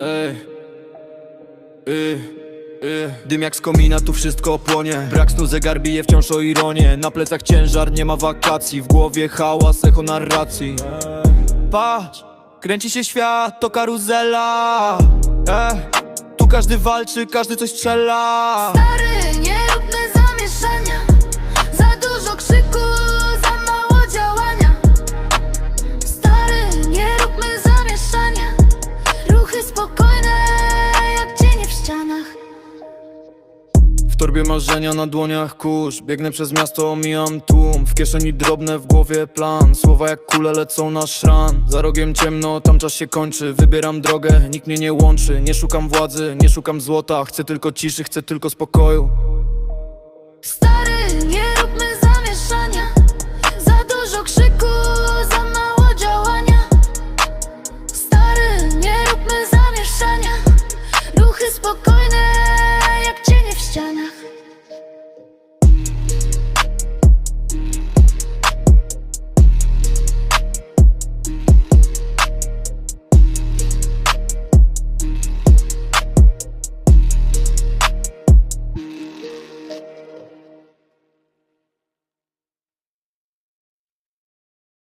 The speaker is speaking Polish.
Ej, y, y. Dym jak z komina, tu wszystko płonie. Brak snu, zegar bije wciąż o ironię. Na plecach ciężar, nie ma wakacji. W głowie hałas, echo narracji. Patrz, kręci się świat, to karuzela. Ej, tu każdy walczy, każdy coś strzela. Stary, nie torbie marzenia, na dłoniach kurz. Biegnę przez miasto, omijam tłum. W kieszeni drobne, w głowie plan. Słowa jak kule lecą na szran. Za rogiem ciemno, tam czas się kończy. Wybieram drogę, nikt mnie nie łączy. Nie szukam władzy, nie szukam złota. Chcę tylko ciszy, chcę tylko spokoju